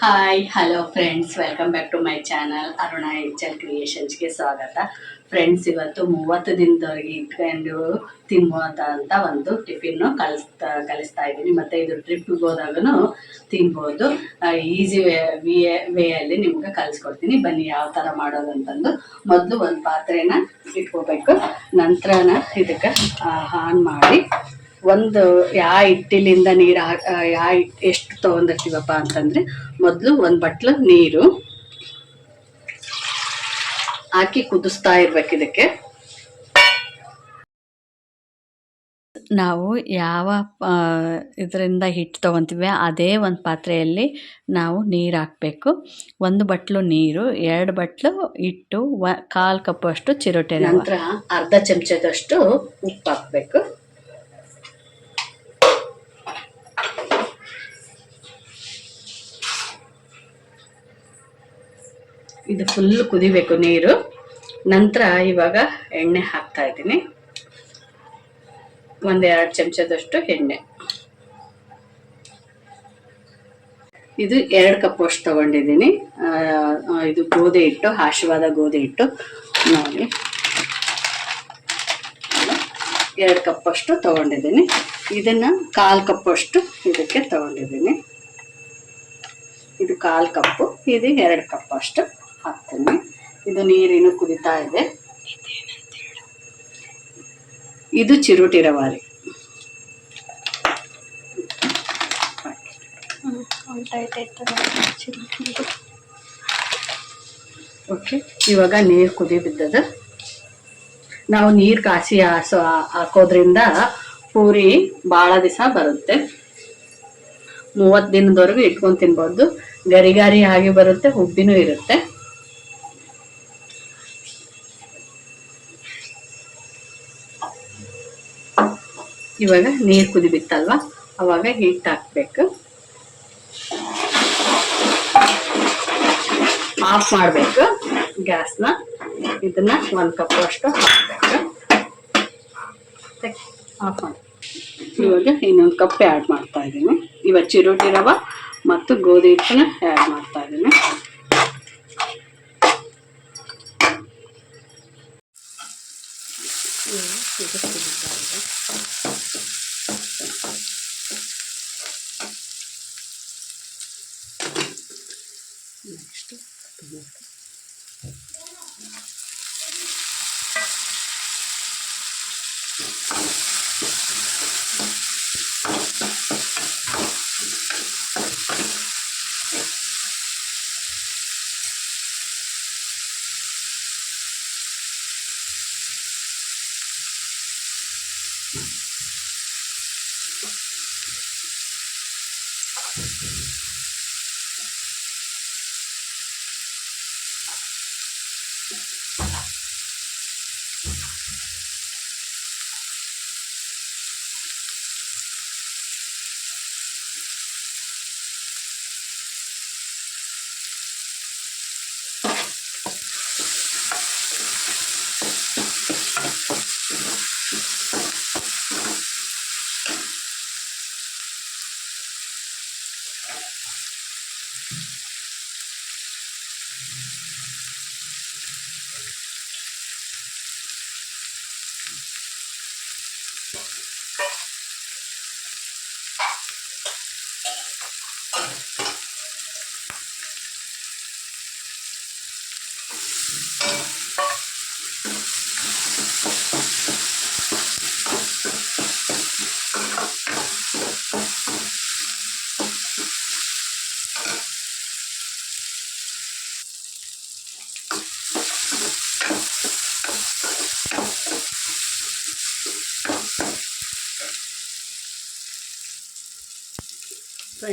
Hi hello friends welcome back to my channel Aruna H ಕ್ರಿಯೇಷನ್ಸ್ಗೆ ಸ್ವಾಗತ. Friends ಇವತ್ತು ಮೂವತ್ತು ದಿನದವರೆಗೆ ಇಟ್ಕೊಂಡು ತಿನ್ಬೋದ ಅಂತ ಒಂದು ಟಿಫಿನ್ ಕಲಿಸ್ತಾ ಕಲಿಸ್ತಾ ಇದ್ದೀನಿ. ಮತ್ತೆ ಇದು ಟ್ರಿಪ್ಗೆ ಹೋದಾಗೂ ತಿನ್ಬೋದು. ಈಸಿ ವೇ ವೇಯಲ್ಲಿ ನಿಮ್ಗೆ ಕಲಿಸ್ಕೊಡ್ತೀನಿ. ಬನ್ನಿ ಯಾವ ಥರ ಮಾಡೋದು ಅಂತಂದು. ಮೊದಲು ಒಂದು ಪಾತ್ರೆನ ಇಟ್ಕೋಬೇಕು. ನಂತರನ ಇದಕ್ಕೆ ಆನ್ ಮಾಡಿ ಒಂದು ಯಾ ಹಿಟ್ಟಿಲಿಂದ ನೀರು ಯಾ ಹಿಟ್ಟು ಎಷ್ಟು ತೊಗೊಂಡಿರ್ತೀವಪ್ಪ ಅಂತಂದ್ರೆ ಮೊದಲು ಒಂದು ಬಟ್ಲು ನೀರು ಹಾಕಿ ಕುದಿಸ್ತಾ ಇರ್ಬೇಕು ಇದಕ್ಕೆ. ನಾವು ಯಾವ ಇದರಿಂದ ಹಿಟ್ಟು ತೊಗೊತೀವಿ ಅದೇ ಒಂದು ಪಾತ್ರೆಯಲ್ಲಿ ನಾವು ನೀರು ಹಾಕಬೇಕು. ಒಂದು ಬಟ್ಲು ನೀರು ಎರಡು ಬಟ್ಲು ಹಿಟ್ಟು ವ ಕಾಲು ಕಪ್ಪು ಅಷ್ಟು ಚಿರೋಟೆ ನಂತರ ಅರ್ಧ ಚಮಚದಷ್ಟು ಉಪ್ಪು ಹಾಕಬೇಕು. ಇದು ಫುಲ್ ಕುದಿಬೇಕು ನೀರು. ನಂತರ ಇವಾಗ ಎಣ್ಣೆ ಹಾಕ್ತಾ ಇದ್ದೀನಿ. ಒಂದೆರಡು ಚಮಚದಷ್ಟು ಎಣ್ಣೆ. ಇದು ಎರಡು ಕಪ್ ಅಷ್ಟು ತಗೊಂಡಿದ್ದೀನಿ. ಇದು ಗೋಧಿ ಹಿಟ್ಟು ಹಾಶವಾದ ಗೋಧಿ ಹಿಟ್ಟು. ನೋಡಿ. ಎರಡು ಕಪ್ ಅಷ್ಟು ತಗೊಂಡಿದ್ದೀನಿ. ಇದನ್ನ ಕಾಲು ಕಪ್ ಅಷ್ಟು ಇದಕ್ಕೆ ತಗೊಂಡಿದ್ದೀನಿ. ಇದು ಕಾಲು ಕಪ್ಪು, ಇದು ಎರಡು ಕಪ್ ಅಷ್ಟು. ಹಾಕ್ತೀನಿ. ಇದು ನೀರಿನ ಕುದಿತಾ ಇದೆ. ಇದು ಚಿರೋಟಿ ರವಾರಿ. ಓಕೆ ಇವಾಗ ನೀರು ಕುದಿ ಬಿದ್ದದ ನಾವು ನೀರು ಕಾಸಿ ಹಾಸೋ ಹಾಕೋದ್ರಿಂದ ಪೂರಿ ಭಾಳ ದಿವಸ ಬರುತ್ತೆ. ಮೂವತ್ತು ದಿನದವರೆಗೂ ಇಟ್ಕೊಂಡು ತಿನ್ಬೋದು ಗರಿ ಗರಿ ಆಗಿ ಬರುತ್ತೆ, ಉಬ್ಬಿನೂ ಇರುತ್ತೆ. ಇವಾಗ ನೀರು ಕುದಿಬಿತ್ತಲ್ವ? ಅವಾಗ ಹಿಟ್ಟು ಹಾಕ್ಬೇಕು. ಆಫ್ ಮಾಡಬೇಕು. ಗ್ಯಾಸ್ನ ಇದನ್ನ ಒಂದು ಕಪ್ ಅಷ್ಟು ಹಾಕ್ಬೇಕು. ಆಫ್ ಮಾಡಿ. ಇವಾಗ ಇನ್ನೊಂದು ಕಪ್ ಆ್ಯಡ್ ಮಾಡ್ತಾ ಇದ್ದೀನಿ. ಇವಾಗ ಚಿರೋಟಿ ರವ ಮತ್ತು ಗೋಧಿ ಹಿಟ್ಟನ್ನ ಆ್ಯಡ್ ಮಾಡ್ತಾ ಇದ್ದೀನಿ.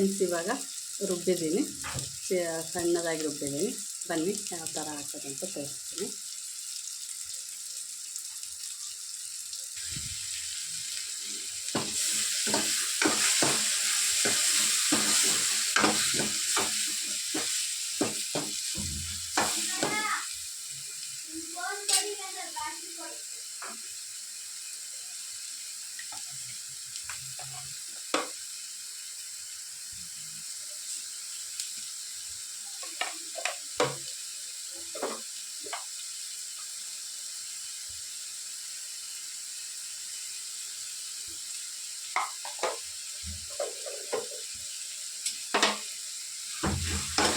ಫ್ರೆಂಡ್ಸ್ ಇವಾಗ ರುಬ್ಬಿದ್ದೀನಿ. ಸಣ್ಣದಾಗಿ ರುಬ್ಬಿದ್ದೀನಿ. ಬನ್ನಿ ಯಾವ ಥರ ಹಾಕೋದಂತ ತೋರಿಸ್ತೀನಿ.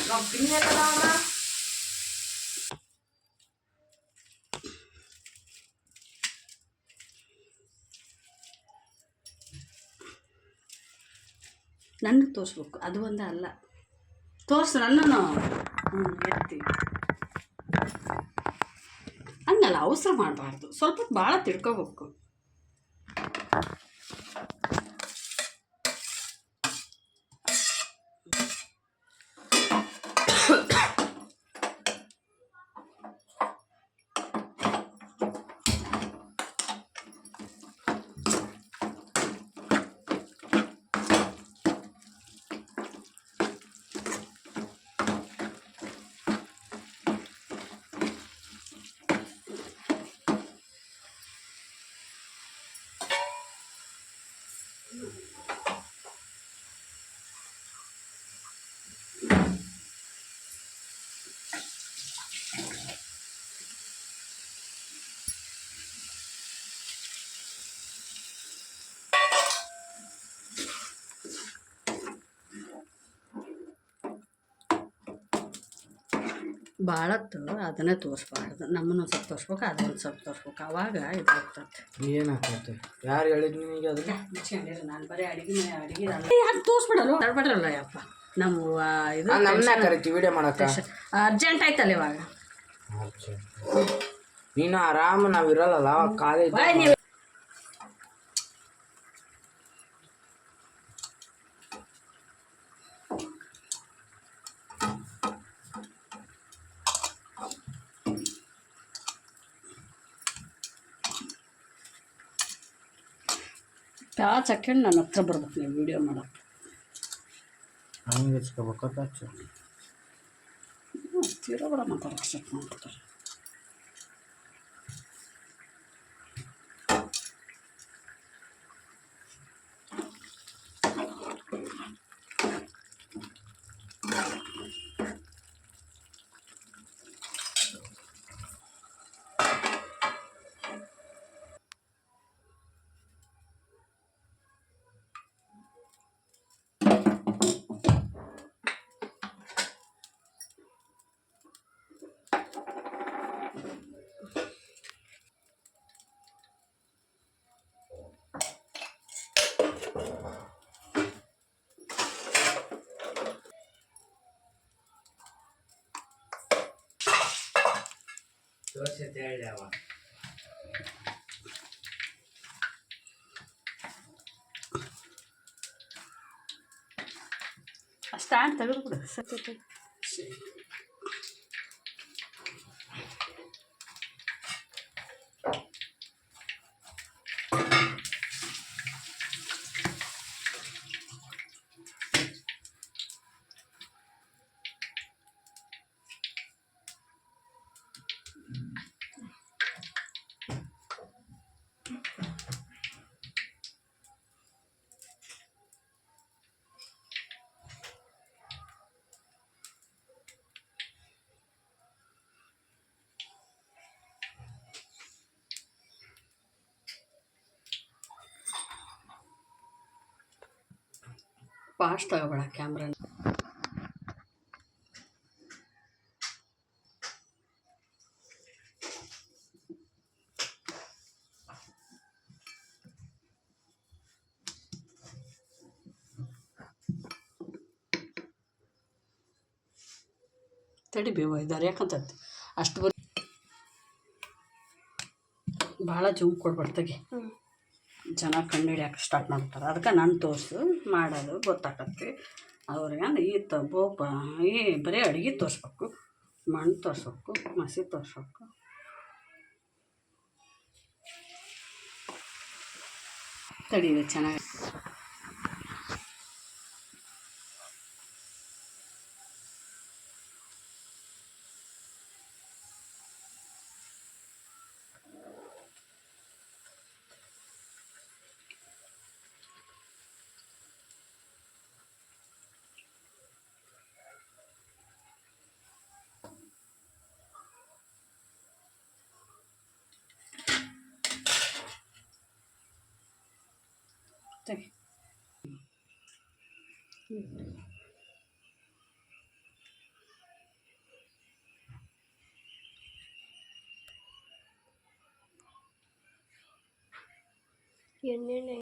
ಪಿನ್ನೆಲ್ಲ ನನ್ನ ತೋರಿಸ್ಬೇಕು. ಅದು ಒಂದ ಅಲ್ಲ. ತೋರಿಸು, ನನ್ನನ್ನು. ಹ್ಞೂ ಎತ್ತಿ. ಹಂಗಲ್ಲ, ಅವಸರ ಮಾಡಬಾರ್ದು. ಸ್ವಲ್ಪ ಭಾಳ ತಿಳ್ಕೊಬೇಕು ಭಾಳತ್ತು ಅದನ್ನೇ ತೋರಿಸ್ಬಾರ್ದು. ನಮ್ಮನ್ನು ಸ್ವಲ್ಪ ತೋರಿಸ್ಬೇಕು ಅದನ್ನು ಸ್ವಲ್ಪ ತೋರಿಸ್ಬೇಕು. ಅವಾಗ ಇದಾಗ್ತದೆ ಏನಾಗ್ತೈತೆ? ಯಾರು ಹೇಳಿದ್ ನಿನಗೆ ಅದು? ಮುಚ್ಕೊಂಡಿರು ನಾನು ಬರೀ ಅಡಿಗೆ ಅಡಿಗೆ ಯಾಕೆ ತೋರಿಸ್ಬಿಡಲ್ಲ ತಡ್ಬಿಡ್ರಲ್ಲ ಯಪ್ಪ. ನಮ್ಮ ಇದು ನಮ್ಮನ್ನ ಕರಿತೀವಿ? ವಿಡಿಯೋ ಮಾಡಕ್ಕೆ? ಅರ್ಜೆಂಟ್ ಆಯ್ತಲ್ಲ ಇವಾಗ. ನೀನು ಆರಾಮ ನಾವ್ ಇರಲ್ಲ ಕಾಲೇಜ್ ಪ್ಯಾಚ್ ಹಾಕ್ಕೊಂಡು ನನ್ನ ಹತ್ರ ಬರ್ಬೇಕು ನೀವು ವಿಡಿಯೋ ಮಾಡೋಕ್ಕೆ. ಹಂಗೆ ಹಚ್ಕೋಬೇಕು ಹಚ್ಚು ತೀರಾ ಬಡ ಮಾತಾಡೋಕೆ ಸ್ಟಾರ್ಟ್ ಮಾಡ್ತಾರೆ ತೋರ್ಸೈತೆ ಹೇಳಿ ಅವ ಸ್ಟ್ಯಾಂಡ್ ತೆಗೆದುಬಿಡು ಸತ್ಯತೆ ಫಾಸ್ಟ್ ತಗೋಬೇಡ ಕ್ಯಾಮ್ರಾನ. ತಡಿ ಬೇವ ಇದ್ದಾರೆ ಯಾಕಂತ ಅಷ್ಟು ಬರ್ ಭಾಳ ಜೂಮ್ ಕೊಡ್ಬಾರ್ದಾಗೆ ಜನ ಕಣ್ಣು ಹಿಡಿಯಕ್ಕೆ ಸ್ಟಾರ್ಟ್ ಮಾಡ್ತಾರೆ. ಅದಕ್ಕೆ ನಾನು ತೋರಿಸು, ಮಾಡೋದು ಗೊತ್ತಾಗತ್ತೆ. ಅವ್ರಿಗೆ ಈ ತ ಈ ಬರೀ ಅಡುಗೆ ತೋರಿಸ್ಬೇಕು, ಮಣ್ಣು ತೋರಿಸ್ಬೇಕು, ಮಸಿ ತೋರಿಸ್ಬೇಕು. ತಡೀರಿ, ಚೆನ್ನಾಗಿ. Czekaj. ಎಣ್ಣೆ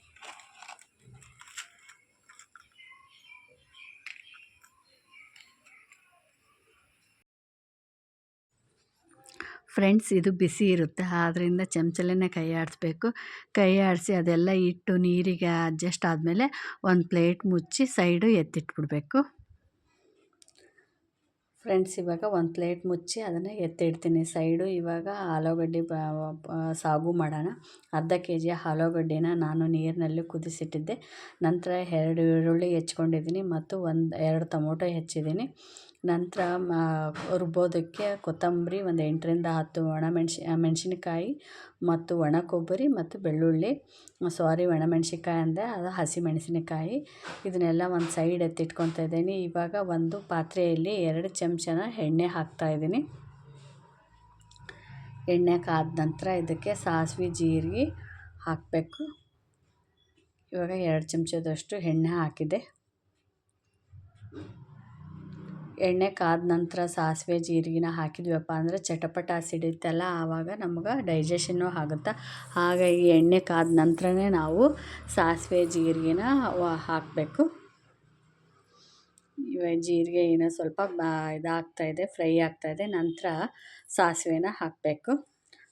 ಫ್ರೆಂಡ್ಸ್ ಇದು ಬಿಸಿ ಇರುತ್ತೆ ಆದ್ದರಿಂದ ಚಮಚಲೇ ಕೈ ಆಡಿಸ್ಬೇಕು ಕೈ ಆಡಿಸಿ ಅದೆಲ್ಲ ಇಟ್ಟು ನೀರಿಗೆ ಅಡ್ಜಸ್ಟ್ ಆದಮೇಲೆ ಒಂದು ಪ್ಲೇಟ್ ಮುಚ್ಚಿ ಸೈಡು ಎತ್ತಿಟ್ಬಿಡ್ಬೇಕು. ಫ್ರೆಂಡ್ಸ್, ಇವಾಗ ಒಂದು ಪ್ಲೇಟ್ ಮುಚ್ಚಿ ಅದನ್ನು ಎತ್ತಿಡ್ತೀನಿ. ಸೈಡು ಇವಾಗ ಆಲೂಗಡ್ಡೆ ಸಾಗು ಮಾಡೋಣ. ಅರ್ಧ ಕೆ ಜಿ ಆಲೂಗಡ್ಡೆನ ನಾನು ನೀರಿನಲ್ಲಿ ಕುದಿಸಿಟ್ಟಿದ್ದೆ. ನಂತರ ಎರಡು ಈರುಳ್ಳಿ ಹೆಚ್ಕೊಂಡಿದ್ದೀನಿ ಮತ್ತು ಒಂದು, ಎರಡು ಟೊಮೊಟೊ ಹೆಚ್ಚಿದ್ದೀನಿ. ನಂತರ ರುಬ್ಬೋದಕ್ಕೆ ಕೊತ್ತಂಬರಿ ಒಂದು ಎಂಟರಿಂದ ಹತ್ತು ಒಣಮೆಣ್ಸಿ ಮೆಣಸಿನಕಾಯಿ ಮತ್ತು ಒಣ ಕೊಬ್ಬರಿ ಮತ್ತು ಬೆಳ್ಳುಳ್ಳಿ. ಸಾರಿ ಒಣಮೆಣ್ಸಿನ್ಕಾಯಿ ಅಂದೆ, ಅದು ಹಸಿಮೆಣಸಿನಕಾಯಿ ಇದನ್ನೆಲ್ಲ ಒಂದು ಸೈಡ್ ಎತ್ತಿಟ್ಕೊತಾ ಇದ್ದೀನಿ. ಇವಾಗ ಒಂದು ಪಾತ್ರೆಯಲ್ಲಿ ಎರಡು ಚಮಚನ ಎಣ್ಣೆ ಹಾಕ್ತಾಯಿದ್ದೀನಿ ಎಣ್ಣೆ ಕಾದ ನಂತರ ಇದಕ್ಕೆ ಸಾಸಿವೆ, ಜೀರಿಗೆ ಹಾಕಬೇಕು. ಇವಾಗ ಎರಡು ಚಮಚದಷ್ಟು ಎಣ್ಣೆ ಹಾಕಿದೆ. ಎಣ್ಣೆ ಕಾದ ನಂತರ ಸಾಸಿವೆ, ಜೀರಿಗೆನ ಹಾಕಿದ್ವಪ್ಪ ಅಂದರೆ ಚಟಪಟ ಸಿಡಿತಲ್ಲ ಆವಾಗ ನಮ್ಗೆ ಡೈಜೆಷನ್ನು ಆಗುತ್ತೆ? ಹಾಗಾಗಿ ಎಣ್ಣೆ ಕಾದ ನಂತರನೇ ನಾವು ಸಾಸಿವೆ, ಜೀರಿಗೆನ ಹಾಕಬೇಕು. ಇವಾಗ ಜೀರಿಗೆ ಏನೋ ಸ್ವಲ್ಪ ಇದಾಗ್ತಾಯಿದೆ ಫ್ರೈ ಆಗ್ತಾಯಿದೆ ನಂತರ ಸಾಸಿವೆನ ಹಾಕಬೇಕು.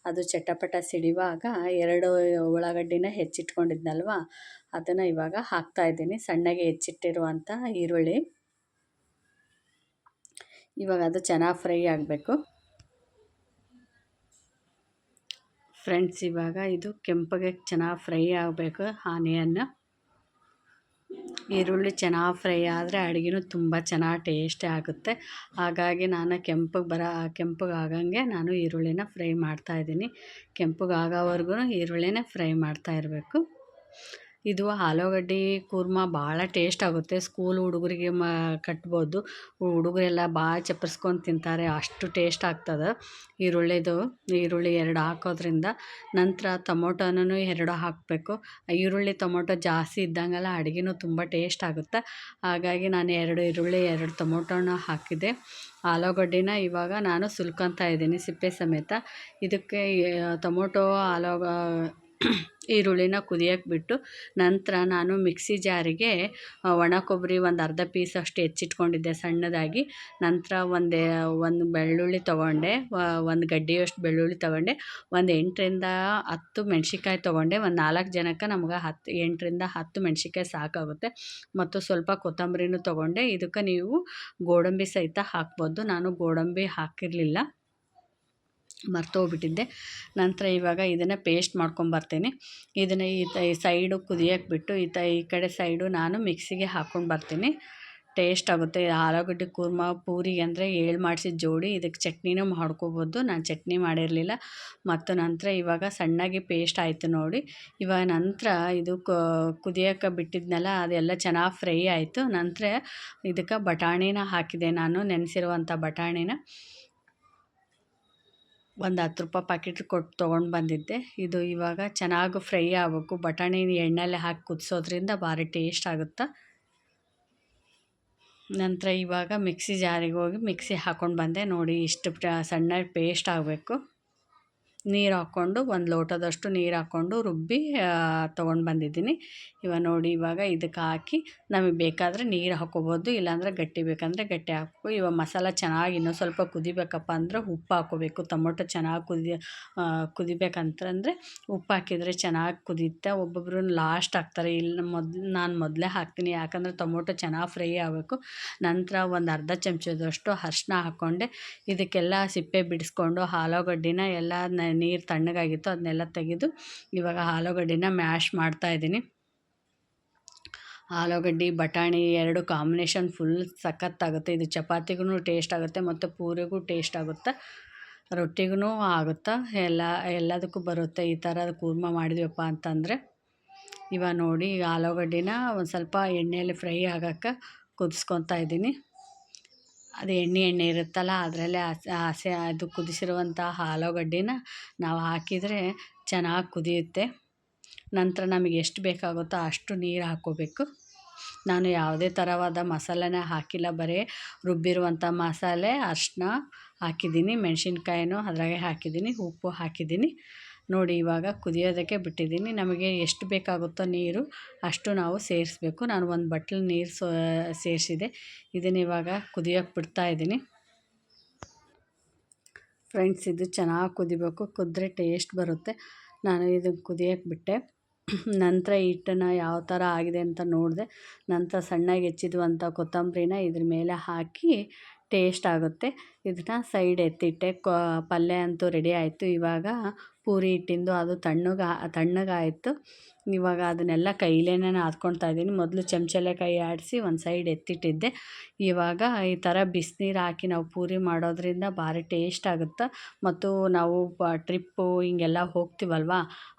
ಅದು ಚಟಪಟ ಸಿಡಿವಾಗ ಎರಡು ಉಳ್ಳಾಗಡ್ಡಿನ ಹೆಚ್ಚಿಟ್ಕೊಂಡಿದ್ನಲ್ವ? ಅದನ್ನು ಇವಾಗ ಹಾಕ್ತಾಯಿದ್ದೀನಿ ಸಣ್ಣಗೆ ಹೆಚ್ಚಿಟ್ಟಿರುವಂಥ ಈರುಳ್ಳಿ. ಇವಾಗ ಅದು ಚೆನ್ನಾಗಿ ಫ್ರೈ ಆಗಬೇಕು. ಫ್ರೆಂಡ್ಸ್, ಇವಾಗ ಇದು ಕೆಂಪಗೆ ಚೆನ್ನಾಗಿ ಫ್ರೈ ಆಗಬೇಕು, ಆನಿಯನ್ನು. ಈರುಳ್ಳಿ ಚೆನ್ನಾಗಿ ಫ್ರೈ ಆದರೆ ಅಡುಗೆನೂ ತುಂಬ ಚೆನ್ನಾಗಿ ಟೇಸ್ಟಿ ಆಗುತ್ತೆ. ಹಾಗಾಗಿ ನಾನು ಕೆಂಪಗೆ ಬರ, ಕೆಂಪಗೆ ಆಗಂಗೆ ನಾನು ಈರುಳ್ಳಿನ ಫ್ರೈ ಮಾಡ್ತಾಯಿದ್ದೀನಿ ಕೆಂಪಗೆ ಆಗೋವರೆಗೂ ಈರುಳ್ಳಿನೇ ಫ್ರೈ ಮಾಡ್ತಾ ಇರಬೇಕು. ಇದು ಆಲೂಗಡ್ಡೆ ಕೂರ್ಮ ಭಾಳ ಟೇಸ್ಟ್ ಆಗುತ್ತೆ. ಸ್ಕೂಲ್ ಹುಡುಗರಿಗೆ ಮ, ಕಟ್ಬೋದು. ಹುಡುಗರೆಲ್ಲ ಭಾಳ ಚಪ್ಪರ್ಸ್ಕೊಂಡು ತಿಂತಾರೆ. ಅಷ್ಟು ಟೇಸ್ಟ್ ಆಗ್ತದೆ. ಈರುಳ್ಳಿದು, ಈರುಳ್ಳಿ ಎರಡು ಹಾಕೋದ್ರಿಂದ ನಂತರ ಟೊಮೊಟೊನೂ ಎರಡು ಹಾಕಬೇಕು. ಈರುಳ್ಳಿ, ಟೊಮೊಟೊ ಜಾಸ್ತಿ ಇದ್ದಂಗೆಲ್ಲ ಅಡುಗೆನೂ ತುಂಬ ಟೇಸ್ಟ್ ಆಗುತ್ತೆ. ಹಾಗಾಗಿ ನಾನು ಎರಡು ಈರುಳ್ಳಿ, ಎರಡು ಟೊಮೊಟೊನ ಹಾಕಿದೆ. ಆಲೂಗಡ್ಡೆನ ಇವಾಗ ನಾನು ಸುಲ್ಕೊತಾ ಇದ್ದೀನಿ ಸಿಪ್ಪೆ ಸಮೇತ. ಇದಕ್ಕೆ ಟೊಮೊಟೊ ಆಲೂಗ ಈರುಳ್ಳಿನ ಕುದಿಯೋಕೆ ಬಿಟ್ಟು ನಂತರ ನಾನು ಮಿಕ್ಸಿ ಜಾರಿಗೆ ಒಣ ಕೊಬ್ಬರಿ ಒಂದು ಅರ್ಧ ಪೀಸ್ ಅಷ್ಟು ಹೆಚ್ಚಿಟ್ಕೊಂಡಿದ್ದೆ ಸಣ್ಣದಾಗಿ. ನಂತರ ಒಂದು ಒಂದು ಬೆಳ್ಳುಳ್ಳಿ ತೊಗೊಂಡೆ ಒಂದು ಗಡ್ಡೆಯಷ್ಟು ಬೆಳ್ಳುಳ್ಳಿ ತೊಗೊಂಡೆ, ಒಂದು ಎಂಟರಿಂದ ಹತ್ತು ಮೆಣ್ಸಿನ್ಕಾಯಿ ತೊಗೊಂಡೆ. ಒಂದು ನಾಲ್ಕು ಜನಕ್ಕೆ ನಮ್ಗೆ ಹತ್ತು ಎಂಟರಿಂದ ಹತ್ತು ಮೆಣ್ಸಿನ್ಕಾಯಿ ಸಾಕಾಗುತ್ತೆ. ಮತ್ತು ಸ್ವಲ್ಪ ಕೊತ್ತಂಬರಿನೂ ತೊಗೊಂಡೆ. ಇದಕ್ಕೆ ನೀವು ಗೋಡಂಬಿ ಸಹಿತ ಹಾಕ್ಬೋದು. ನಾನು ಗೋಡಂಬಿ ಹಾಕಿರಲಿಲ್ಲ. ಮರ್ತೋಗ್ಬಿಟ್ಟಿದ್ದೆ. ನಂತರ ಇವಾಗ ಇದನ್ನು ಪೇಸ್ಟ್ ಮಾಡ್ಕೊಂಬರ್ತೀನಿ. ಇದನ್ನು ಈ ತ, ಈ ಸೈಡು ಕುದಿಯೋಕೆ ಬಿಟ್ಟು ಈ ತ, ಈ ಕಡೆ ಸೈಡು ನಾನು ಮಿಕ್ಸಿಗೆ ಹಾಕ್ಕೊಂಡು ಬರ್ತೀನಿ. ಟೇಸ್ಟ್ ಆಗುತ್ತೆ. ಆಲೂಗಡ್ಡೆ, ಕೂರ್ಮ, ಪೂರಿ ಅಂದರೆ ಏಳು ಮಾಡಿಸಿದ ಜೋಡಿ ಇದಕ್ಕೆ ಚಟ್ನಿನೂ ಮಾಡ್ಕೋಬೋದು. ನಾನು ಚಟ್ನಿ ಮಾಡಿರಲಿಲ್ಲ. ಮತ್ತು ನಂತರ ಇವಾಗ ಸಣ್ಣಗೆ ಪೇಸ್ಟ್ ಆಯಿತು ನೋಡಿ. ಇವಾಗ ನಂತರ ಇದು ಕುದಿಯೋಕೆ ಬಿಟ್ಟಿದ್ನಲ್ಲ, ಅದೆಲ್ಲ ಚೆನ್ನಾಗಿ ಫ್ರೈ ಆಯಿತು. ನಂತರ ಇದಕ್ಕೆ ಬಟಾಣಿನ ಹಾಕಿದೆ ನಾನು. ನೆನೆಸಿರುವಂಥ ಬಟಾಣಿನ. ಒಂದು ಹತ್ತು ರೂಪಾಯಿ ಪ್ಯಾಕೆಟ್ ಕೊಟ್ಟು ತೊಗೊಂಡು ಬಂದಿದ್ದೆ. ಇದು ಇವಾಗ ಚೆನ್ನಾಗಿ ಫ್ರೈ ಆಗಬೇಕು. ಬಟಾಣಿ ಎಣ್ಣೆಲೆ ಹಾಕಿ ಕುದಿಸೋದ್ರಿಂದ ಭಾರಿ ಟೇಸ್ಟ್ ಆಗುತ್ತೆ? ನಂತರ ಇವಾಗ ಮಿಕ್ಸಿ ಜಾರಿಗೆ ಹೋಗಿ ಮಿಕ್ಸಿ ಹಾಕ್ಕೊಂಡು ಬಂದೆ. ನೋಡಿ ಇಷ್ಟು ಸಣ್ಣ ಪೇಸ್ಟ್ ಆಗಬೇಕು. ನೀರು ಹಾಕ್ಕೊಂಡು ಒಂದು ಲೋಟದಷ್ಟು ನೀರು ಹಾಕ್ಕೊಂಡು ರುಬ್ಬಿ ತೊಗೊಂಡು ಬಂದಿದ್ದೀನಿ. ಇವಾಗ ನೋಡಿ ಇವಾಗ ಇದಕ್ಕೆ ಹಾಕಿ ನಮಗೆ ಬೇಕಾದರೆ ನೀರು ಹಾಕ್ಕೋಬೋದು ಇಲ್ಲಾಂದರೆ ಗಟ್ಟಿ ಬೇಕಂದರೆ ಗಟ್ಟಿ ಹಾಕ್ಬೇಕು. ಇವಾಗ ಮಸಾಲ ಚೆನ್ನಾಗಿ ಇನ್ನೂ ಸ್ವಲ್ಪ ಕುದಿಬೇಕಪ್ಪ ಅಂದ್ರೆ ಉಪ್ಪು ಹಾಕ್ಕೋಬೇಕು ಟೊಮೊಟೊ ಚೆನ್ನಾಗಿ ಕುದಿ ಕುದಿಬೇಕಂತಂದರೆ ಉಪ್ಪು ಹಾಕಿದರೆ ಚೆನ್ನಾಗಿ ಕುದಿಯುತ್ತೆ. ಒಬ್ಬೊಬ್ಬರು ಲಾಸ್ಟ್ ಹಾಕ್ತಾರೆ. ಇಲ್ಲಿ ಮೊದ್ಲು, ನಾನು ಮೊದಲೇ ಹಾಕ್ತೀನಿ. ಯಾಕಂದರೆ ಟೊಮೊಟೊ ಚೆನ್ನಾಗಿ ಫ್ರೈ ಆಗಬೇಕು. ನಂತರ ಒಂದು ಅರ್ಧ ಚಮಚದಷ್ಟು ಅರ್ಶಿನ ಹಾಕ್ಕೊಂಡೆ ಇದಕ್ಕೆಲ್ಲ ಸಿಪ್ಪೆ ಬಿಡಿಸ್ಕೊಂಡು ಆಲೂಗಡ್ಡಿನ ಎಲ್ಲ ನೀರು ತಣ್ಣಗಾಗಿತ್ತು ಅದನ್ನೆಲ್ಲ ತೆಗೆದು ಇವಾಗ ಆಲೂಗಡ್ಡಿನ ಮ್ಯಾಶ್ ಮಾಡ್ತಾಯಿದ್ದೀನಿ ಆಲೂಗಡ್ಡೆ, ಬಟಾಣಿ ಎರಡು ಕಾಂಬಿನೇಷನ್ ಫುಲ್ ಸಖತ್ತಾಗುತ್ತೆ. ಇದು ಚಪಾತಿಗೂ ಟೇಸ್ಟ್ ಆಗುತ್ತೆ ಮತ್ತು ಪೂರಿಗೂ ಟೇಸ್ಟ್ ಆಗುತ್ತೆ. ರೊಟ್ಟಿಗೂ ಆಗುತ್ತೆ? ಎಲ್ಲ, ಎಲ್ಲದಕ್ಕೂ ಬರುತ್ತೆ. ಈ ಥರ ಕೂರ್ಮ ಮಾಡಿದ್ವಪ್ಪ ಅಂತಂದರೆ. ಇವಾಗ ನೋಡಿ ಈಗ ಆಲೂಗಡ್ಡಿನ ಒಂದು ಸ್ವಲ್ಪ ಎಣ್ಣೆಯಲ್ಲಿ ಫ್ರೈ ಆಗೋಕ್ಕೆ ಕುದಿಸ್ಕೊತಾ ಇದ್ದೀನಿ. ಅದು ಎಣ್ಣೆ ಎಣ್ಣೆ ಇರುತ್ತಲ್ಲ, ಅದರಲ್ಲೇ ಹಸಿ ಅದು ಕುದಿಸಿರುವಂಥ ಆಲೂಗಡ್ಡೆನ ನಾವು ಹಾಕಿದರೆ ಚೆನ್ನಾಗಿ ಕುದಿಯುತ್ತೆ. ನಂತರ ನಮಗೆ ಎಷ್ಟು ಬೇಕಾಗುತ್ತೋ ಅಷ್ಟು ನೀರು ಹಾಕ್ಕೋಬೇಕು. ನಾನು ಯಾವುದೇ ಥರವಾದ ಮಸಾಲೆನ ಹಾಕಿಲ್ಲ, ಬರೀ ರುಬ್ಬಿರುವಂಥ ಮಸಾಲೆ, ಅರಿಶಿನ ಹಾಕಿದ್ದೀನಿ, ಮೆಣಸಿನ್ಕಾಯಿನೂ ಅದ್ರಾಗೆ ಹಾಕಿದ್ದೀನಿ, ಉಪ್ಪು ಹಾಕಿದ್ದೀನಿ. ನೋಡಿ ಇವಾಗ ಕುದಿಯೋದಕ್ಕೆ ಬಿಟ್ಟಿದ್ದೀನಿ. ನಮಗೆ ಎಷ್ಟು ಬೇಕಾಗುತ್ತೋ ನೀರು ಅಷ್ಟು ನಾವು ಸೇರಿಸ್ಬೇಕು. ನಾನು ಒಂದು ಬಟ್ಲು ನೀರು ಸೋ, ಸೇರಿಸಿದೆ. ಇದನ್ನು ಇವಾಗ ಬಿಡ್ತಾ ಇದ್ದೀನಿ. ಫ್ರೆಂಡ್ಸ್, ಇದು ಚೆನ್ನಾಗಿ ಕುದಿಬೇಕು. ಕುದ್ರೆ ಟೇಸ್ಟ್ ಬರುತ್ತೆ. ನಾನು ಇದನ್ನು ಕುದಿಯೋಕೆ ಬಿಟ್ಟೆ. ನಂತರ ಹಿಟ್ಟನ್ನು ಯಾವ ಥರ ಆಗಿದೆ ಅಂತ ನೋಡಿದೆ. ನಂತರ ಸಣ್ಣಗೆ ಹೆಚ್ಚಿದ್ವಂಥ ಕೊತ್ತಂಬರಿನ ಇದ್ರ ಮೇಲೆ ಹಾಕಿ ಟೇಸ್ಟ್ ಆಗುತ್ತೆ. ಇದನ್ನ ಸೈಡ್ ಎತ್ತಿಟ್ಟೆ, ಕೊ ಪಲ್ಯ ಅಂತೂ ರೆಡಿ ಆಯಿತು. ಇವಾಗ ಪೂರಿ ಹಿಟ್ಟಿಂದು ಅದು ತಣ್ಣಗೆ, ತಣ್ಣಗಾಯಿತು. ಇವಾಗ ಅದನ್ನೆಲ್ಲ ಕೈಲೇ ನಾದ್ಕೊಳ್ತಾ ಇದ್ದೀನಿ. ಮೊದಲು ಚಮಚಲೆ ಕೈ ಆಡಿಸಿ ಒಂದು ಸೈಡ್ ಎತ್ತಿಟ್ಟಿದ್ದೆ. ಇವಾಗ ಈ ಥರ ಬಿಸಿನೀರು ಹಾಕಿ ನಾವು ಪೂರಿ ಮಾಡೋದ್ರಿಂದ ಭಾರಿ ಟೇಸ್ಟ್ ಆಗುತ್ತೆ. ಮತ್ತು ನಾವು ಟ್ರಿಪ್ಪು ಹಿಂಗೆಲ್ಲ ಹೋಗ್ತೀವಲ್ವ?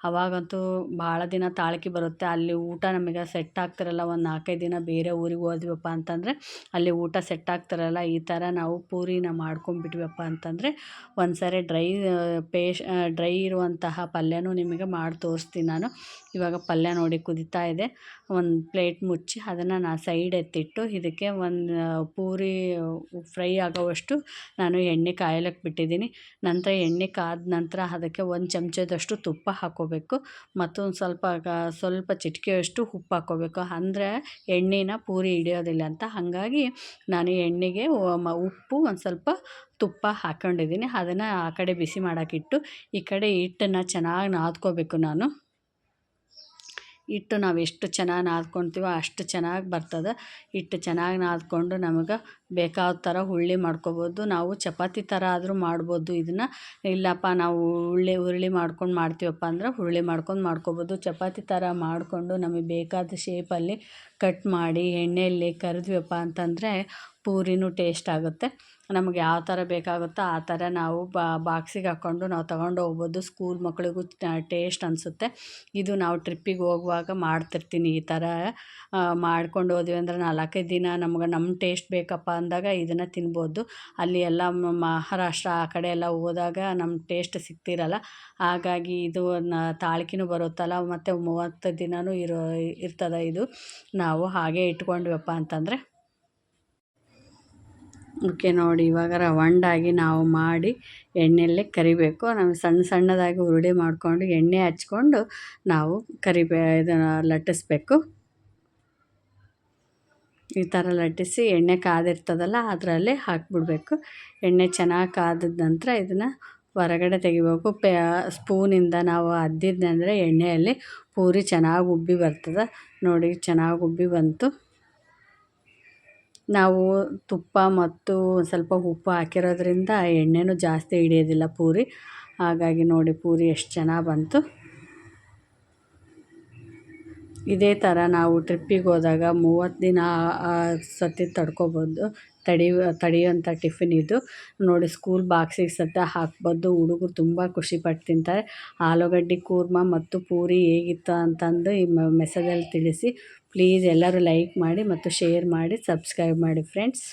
ಅವಾಗಂತೂ ಭಾಳ ದಿನ ತಾಳ್ಕಿ ಬರುತ್ತೆ. ಅಲ್ಲಿ ಊಟ ನಮಗೆ ಸೆಟ್ ಆಗ್ತಿರಲ್ಲ, ಒಂದು ನಾಲ್ಕೈದು ದಿನ ಬೇರೆ ಊರಿಗೆ ಹೋದ್ವಪ್ಪ ಅಂತಂದರೆ ಅಲ್ಲಿ ಊಟ ಸೆಟ್ ಆಗ್ತಿರಲ್ಲ, ಈ ಥರ ನಾವು ಪೂರಿನ ಮಾಡ್ಕೊಂಬಿಟ್ವಪ್ಪ ಅಂತಂದರೆ ಒಂದು ಸಾರಿ ಡ್ರೈ ಪೇಶ್ ಡ್ರೈ ಇರುವಂತಹ ಪಲ್ಯನೂ ನಿಮಗೆ ಮಾಡಿ ತೋರಿಸ್ತೀನಿ ನಾನು. ಇವಾಗ ಪಲ್ಯ ನೋಡಿ ಕುದಿತಾ ಇದೆ. ಒಂದು ಪ್ಲೇಟ್ ಮುಚ್ಚಿ ಅದನ್ನು ನಾ ಸೈಡ್ ಎತ್ತಿಟ್ಟು ಇದಕ್ಕೆ ಒಂದು ಪೂರಿ ಫ್ರೈ ಆಗೋವಷ್ಟು ನಾನು ಎಣ್ಣೆ ಕಾಯಲಕ್ಕೆ ಬಿಟ್ಟಿದ್ದೀನಿ. ನಂತರ ಎಣ್ಣೆ ಕಾದ ನಂತರ ಅದಕ್ಕೆ ಒಂದು ಚಮಚದಷ್ಟು ತುಪ್ಪ ಹಾಕೋಬೇಕು. ಮತ್ತೊಂದು ಸ್ವಲ್ಪ ಸ್ವಲ್ಪ ಚಿಟಿಕೆಯಷ್ಟು ಉಪ್ಪು ಹಾಕೋಬೇಕು. ಅಂದರೆ ಎಣ್ಣೆನ ಪೂರಿ ಹಿಡಿಯೋದಿಲ್ಲ ಅಂತ. ಹಾಗಾಗಿ ನಾನು ಎಣ್ಣೆಗೆ ಉಪ್ಪು ಒಂದು ಸ್ವಲ್ಪ ತುಪ್ಪ ಹಾಕ್ಕೊಂಡಿದ್ದೀನಿ ಅದನ್ನು ಆ ಕಡೆ ಬಿಸಿ ಮಾಡೋಕ್ಕಿಟ್ಟು ಈ ಕಡೆ ಹಿಟ್ಟನ್ನು ಚೆನ್ನಾಗಿ ನಾದ್ಕೋಬೇಕು ನಾನು. ಹಿಟ್ಟು ನಾವು ಎಷ್ಟು ಚೆನ್ನಾಗಿ ನಾದ್ಕೊತೀವೋ ಅಷ್ಟು ಚೆನ್ನಾಗಿ ಬರ್ತದೆ. ಹಿಟ್ಟು ಚೆನ್ನಾಗಿ ನಾದ್ಕೊಂಡು ನಮಗೆ ಬೇಕಾದ ಥರ ಹುಳ್ಳಿ ಮಾಡ್ಕೊಬೋದು. ನಾವು ಚಪಾತಿ ಥರ ಆದರೂ ಮಾಡ್ಬೋದು ಇದನ್ನು ಇಲ್ಲಪ್ಪ, ನಾವು ಹುಳ್ಳಿ ಹುರುಳಿ ಮಾಡ್ಕೊಂಡು ಮಾಡ್ತೀವಪ್ಪ ಅಂದ್ರೆ ಹುರುಳಿ ಮಾಡ್ಕೊಂಡು ಮಾಡ್ಕೊಬೋದು. ಚಪಾತಿ ಥರ ಮಾಡಿಕೊಂಡು ನಮಗೆ ಬೇಕಾದ ಶೇಪಲ್ಲಿ ಕಟ್ ಮಾಡಿ ಎಣ್ಣೆಯಲ್ಲಿ ಕರಿದ್ವಿಯಪ್ಪ ಅಂತಂದರೆ ಪೂರಿನೂ ಟೇಸ್ಟ್ ಆಗುತ್ತೆ. ನಮಗೆ ಯಾವ ಥರ ಬೇಕಾಗುತ್ತೋ ಆ ಥರ ನಾವು ಬಾಕ್ಸಿಗೆ ಹಾಕ್ಕೊಂಡು ನಾವು ತಗೊಂಡು ಹೋಗ್ಬೋದು. ಸ್ಕೂಲ್ ಮಕ್ಕಳಿಗೂ ಟೇಸ್ಟ್ ಅನಿಸುತ್ತೆ. ಇದು ನಾವು ಟ್ರಿಪ್ಪಿಗೆ ಹೋಗುವಾಗ ಮಾಡ್ತಿರ್ತೀನಿ ಈ ಥರ ಮಾಡ್ಕೊಂಡು ಹೋದ್ವಿ ಅಂದ್ರೆ ನಾಲ್ಕೈದು ದಿನ ನಮ್ಗೆ ನಮ್ಮ ಟೇಸ್ಟ್ ಬೇಕಪ್ಪ ಅಂದಾಗ ಇದನ್ನು ತಿನ್ಬೋದು. ಅಲ್ಲಿ ಎಲ್ಲ ಮಹಾರಾಷ್ಟ್ರ ಆ ಕಡೆ ಎಲ್ಲ ಹೋದಾಗ ನಮ್ಮ ಟೇಸ್ಟ್ ಸಿಗ್ತಿರಲ್ಲ. ಹಾಗಾಗಿ ಇದು ತಾಳ್ಕಿನೂ ಬರುತ್ತಲ್ಲ, ಮತ್ತು ಮೂವತ್ತು ದಿನವೂ ಇರೋ ಇರ್ತದೆ ಇದು. ನಾವು ಹಾಗೆ ಇಟ್ಕೊಂಡ್ವಪ್ಪ ಅಂತಂದರೆ ಓಕೆ ನೋಡಿ, ಇವಾಗ ರವಂಡಾಗಿ ನಾವು ಮಾಡಿ ಎಣ್ಣೆಯಲ್ಲೇ ಕರಿಬೇಕು. ನಾವು ಸಣ್ಣ ಸಣ್ಣದಾಗಿ ಉರುಳಿ ಮಾಡಿಕೊಂಡು ಎಣ್ಣೆ ಹಚ್ಕೊಂಡು ನಾವು ಕರಿಬೇ, ಇದನ್ನು ಲಟ್ಟಿಸ್ಬೇಕು. ಈ ಥರ ಲಟ್ಟಿಸಿ ಎಣ್ಣೆ ಕಾದಿರ್ತದಲ್ಲ ಅದರಲ್ಲೇ ಹಾಕಿಬಿಡ್ಬೇಕು. ಎಣ್ಣೆ ಚೆನ್ನಾಗಿ ಕಾದ ನಂತರ ಇದನ್ನು ಹೊರಗಡೆ ತೆಗಿಬೇಕು. ಪೇ, ಸ್ಪೂನಿಂದ ನಾವು ಅದ್ದಿದ್ದಂದರೆ ಎಣ್ಣೆಯಲ್ಲಿ ಪೂರಿ ಚೆನ್ನಾಗಿ ಉಬ್ಬಿ ಬರ್ತದೆ. ನೋಡಿ, ಚೆನ್ನಾಗಿ ಉಬ್ಬಿ ಬಂತು. ನಾವು ತುಪ್ಪ ಮತ್ತು ಸ್ವಲ್ಪ ಉಪ್ಪು ಹಾಕಿರೋದ್ರಿಂದ ಎಣ್ಣೆನೂ ಜಾಸ್ತಿ ಹಿಡಿಯೋದಿಲ್ಲ ಪೂರಿ. ಹಾಗಾಗಿ ನೋಡಿ ಪೂರಿ ಎಷ್ಟು ಚೆನ್ನಾಗಿ ಬಂತು. ಇದೇ ಥರ ನಾವು ಟ್ರಿಪ್ಪಿಗೆ ಹೋದಾಗ ಮೂವತ್ತು ದಿನ ಸತಿ ತಡ್ಕೊಬೋದು. ತಡಿ ತಡೆಯುವಂಥ ಟಿಫಿನ್ ಇದು. ನೋಡಿ ಸ್ಕೂಲ್ ಬಾಕ್ಸಿಗೆ ಸತ ಹಾಕ್ಬೋದು ಹುಡುಗರು ತುಂಬ ಖುಷಿಪಟ್ಟು ತಿಂತಾರೆ. ಆಲೂಗಡ್ಡೆ, ಕೂರ್ಮ ಮತ್ತು ಪೂರಿ ಹೇಗಿತ್ತು ಅಂತಂದು ಈ ಮೆಸೇಜಲ್ಲಿ ತಿಳಿಸಿ. ಪ್ಲೀಸ್ ಎಲ್ಲರೂ ಲೈಕ್ ಮಾಡಿ ಮತ್ತು ಶೇರ್ ಮಾಡಿ ಸಬ್ಸ್ಕ್ರೈಬ್ ಮಾಡಿ ಫ್ರೆಂಡ್ಸ್